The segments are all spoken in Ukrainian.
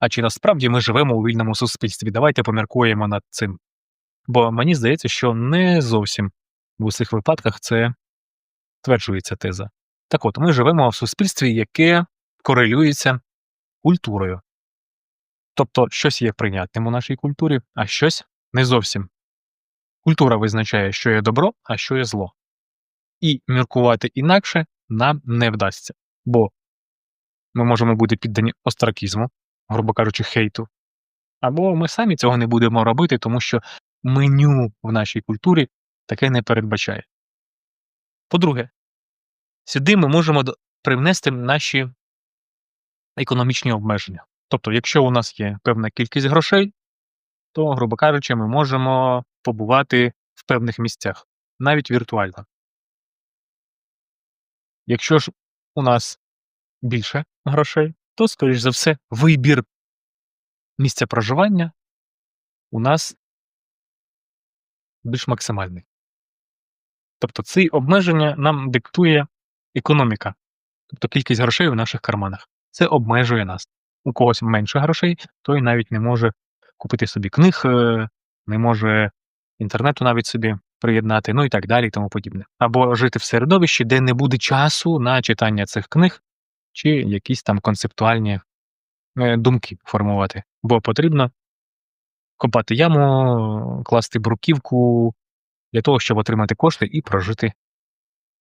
А чи насправді ми живемо у вільному суспільстві? Давайте поміркуємо над цим. Бо мені здається, що не зовсім в усіх випадках це стверджується теза. Так от, ми живемо в суспільстві, яке корелюється культурою. Тобто щось є прийнятним у нашій культурі, а щось не зовсім. Культура визначає, що є добро, а що є зло. І міркувати інакше нам не вдасться, бо ми можемо бути піддані остракізму, грубо кажучи, хейту, або ми самі цього не будемо робити, тому що меню в нашій культурі таке не передбачає. По-друге, сюди ми можемо привнести наші економічні обмеження. Тобто, якщо у нас є певна кількість грошей, то, грубо кажучи, ми можемо побувати в певних місцях, навіть віртуально. Якщо ж у нас більше грошей, то, скоріш за все, вибір місця проживання у нас більш максимальний. Тобто ці обмеження нам диктує економіка, тобто кількість грошей у наших карманах. Це обмежує нас. У когось менше грошей, той навіть не може купити собі книг, е, не може інтернету навіть собі приєднати, ну і так далі, і тому подібне. Або жити в середовищі, де не буде часу на читання цих книг чи якісь там концептуальні е, думки формувати. Бо потрібно копати яму, класти бруківку для того, щоб отримати кошти і прожити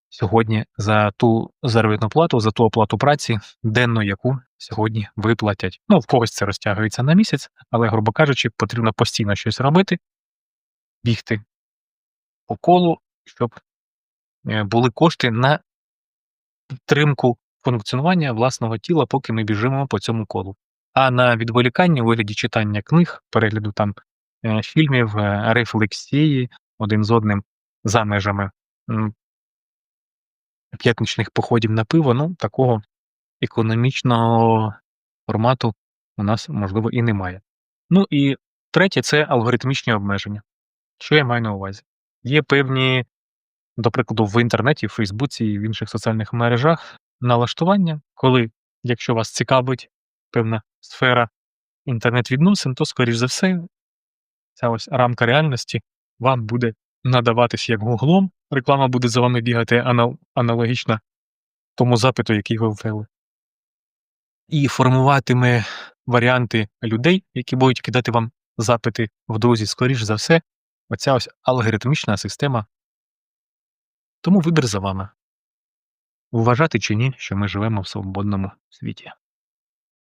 сьогодні за ту заробітну плату, за ту оплату праці, денну, яку сьогодні виплатять. Ну, в когось це розтягується на місяць, але, грубо кажучи, потрібно постійно щось робити, бігти по колу, щоб е, були кошти на підтримку функціонування власного тіла, поки ми біжимо по цьому колу. А на відволікання у вигляді читання книг, перегляду там е, фільмів, е, рефлексії один з одним за межами п'ятничних походів на пиво, ну такого економічного формату у нас, можливо, і немає. Ну і третє це алгоритмічні обмеження. Що я маю на увазі? Є певні, до прикладу, в інтернеті, в Фейсбуці і в інших соціальних мережах налаштування, коли, якщо вас цікавить певна сфера інтернет-відносин, то, скоріш за все, ця ось рамка реальності вам буде надаватись як гуглом, реклама буде за вами бігати анал- аналогічно тому запиту, який ви ввели. І формуватиме варіанти людей, які будуть кидати вам запити в друзі, скоріш за все, оця ось алгоритмічна система. Тому вибір за вами. Вважати чи ні, що ми живемо в свободному світі.